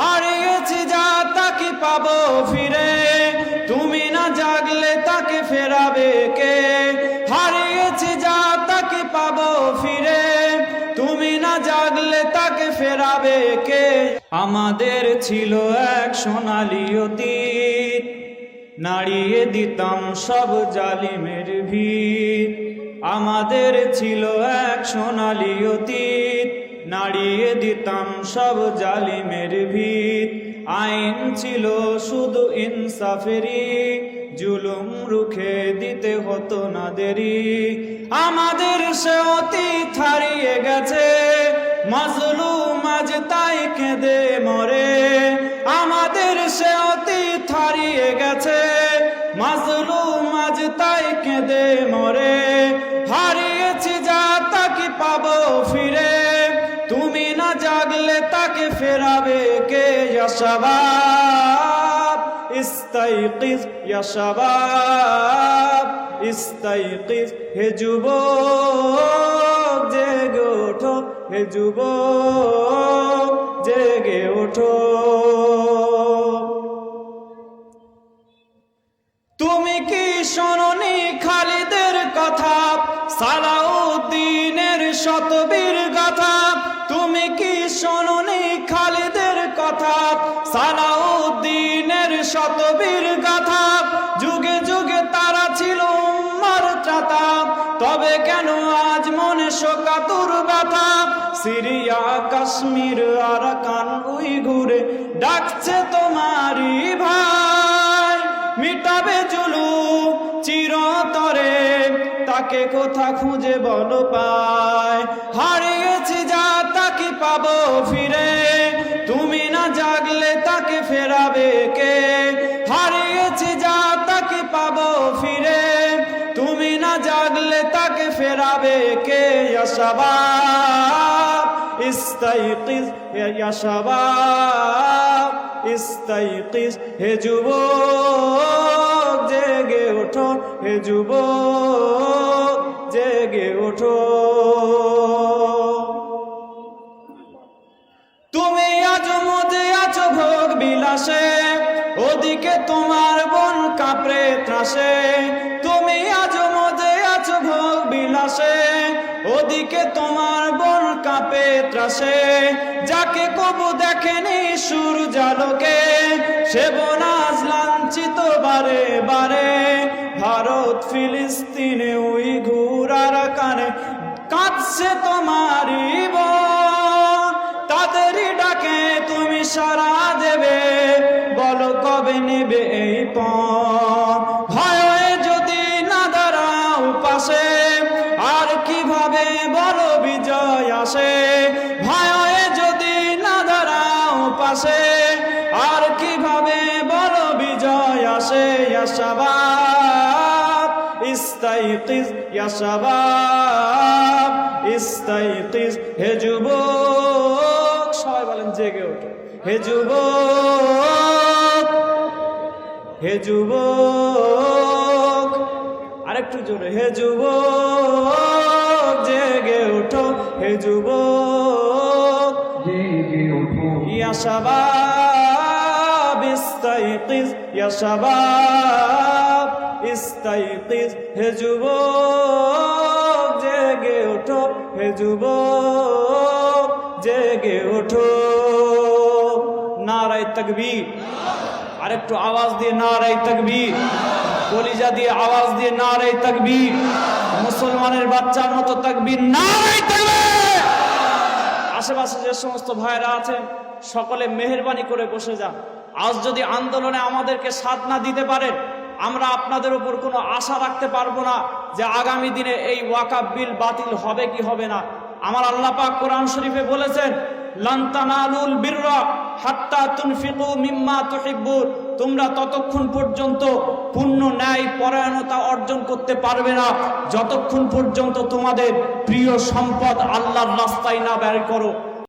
হারিয়েছি যা তাকে পাবো ফিরে। তুমি না জাগলে তাকে ফেরাবে কে? হারিয়েছি যা তাকে পাবো ফিরে। তুমি না জাগলে তাকে ফেরাবে কে? আমাদের ছিল এক সোনালি অতীত। নাড়িয়ে দিতাম সব জালিমের ভিড় আমাদের ছিল এক সোনালি অতীত। নাড়িয়ে দিতাম সব জালিমের ভিত। আইন ছিল শুধু ইনসাফেরি জুলুম রুখে দিতে হতো না দেরি। আমাদের সে অতীত হারিয়ে গেছে, মাজলুম আজ তাই কেঁদে মরে। ইস্তাইকিজ ইয়াশাবাব ইস্তাইকিজ, হে যুবক, জেগে ওঠো, হে জেগে ওঠো। তুমি কি শোনি খালিদের কথা? সালাউদ্দিনের সালাউদ্দিনের শতবীর কথা যুগে যুগে তারা ছিল উম্মার চাতা। তবে কেন আজ মনে শোকাতুর ব্যথা? সিরিয়া, কাশ্মীর আর কান উই ঘুরে ডাকছে তোমারই ভাই। মিটাবে জুলু চিরতরে, তাকে কোথা খুঁজে বল পায় হারিয়েছি যা তাকে পাবো ফিরে? তাকে ফেরাবে কে? হারিয়েছি যা তাকে পাবো ফিরে। তুমি না জাগলে তাকে ফেরাবে কে? ইয়াশাবাব ইস্তাইকিজ ইয়াশাবাব ইস্তাইকিজ, হে যুবক, জেগে ওঠো, হে যুবক, জেগে ওঠো। বিলাসে ওদিকে তোমার বোন কাপড়ে ত্রাসে। তুমি আজ মজে আছো ভোগ বিলাসে, ওদিকে তোমার বোন কাপে ত্রাসে। যাকে কবু দেখেনি সুর জালকে, সে বোনাজ লাঞ্ছিত বারে বারে। ভারত, ফিলিস্তিনে ওই ঘুরার কানে কাঁদছে তোমারই বোন তাদেরই ডাকে তুমি সারা কবে নেবে এই পণ ভয়ে যদি না দাঁড়াও পাশে, আর কীভাবে বলো বিজয় আসে? ভয়ে যদি না দাঁড়াও পাশে, আর কীভাবে বলো বিজয় আসে? ইয়াশাবাব ইস্তাইকিজ ইয়াশাবাব ইস্তাইকিজ হে যুবক, সবাই বলেন জেগে ওঠো। হে যুবক হে যুবক আরেকটু জোরে হে যুব জেগে ওঠো হে যুব জেগে ওঠো। ইয়া হে যুব জেগে ওঠো হে জেগে ওঠো। নারায় তকবীর। আরেকটু আওয়াজ দিয়ে নারায় তকবীর। কলিজা দিয়ে আওয়াজ দিয়ে নারায় তকবীর। মুসলমানের বাচ্চার মতো তকবীর তকবীর। আশেপাশে যে সমস্ত ভাইরা আছেন সকলে মেহরবানি করে বসে যান। আজ যদি আন্দোলনে আমাদেরকে সাথ না দিতে পারেন, আমরা আপনাদের উপর কোনো আশা রাখতে পারব না যে আগামী দিনে এই ওয়াকাব বিল বাতিল হবে কি হবে না। আমার আল্লাহ পাক কোরআন শরীফে বলেছেন লন্তানালুল বিররা হাত্তা তুনফিকু মিম্মা তুহিব্বুন। তোমরা ততক্ষণ পর্যন্ত পূর্ণ ন্যায় পরায়ণতা অর্জন করতে পারবে না। যতক্ষণ পর্যন্ত তোমাদের প্রিয় সম্পদ আল্লাহর রাস্তায় না ব্যয় করো।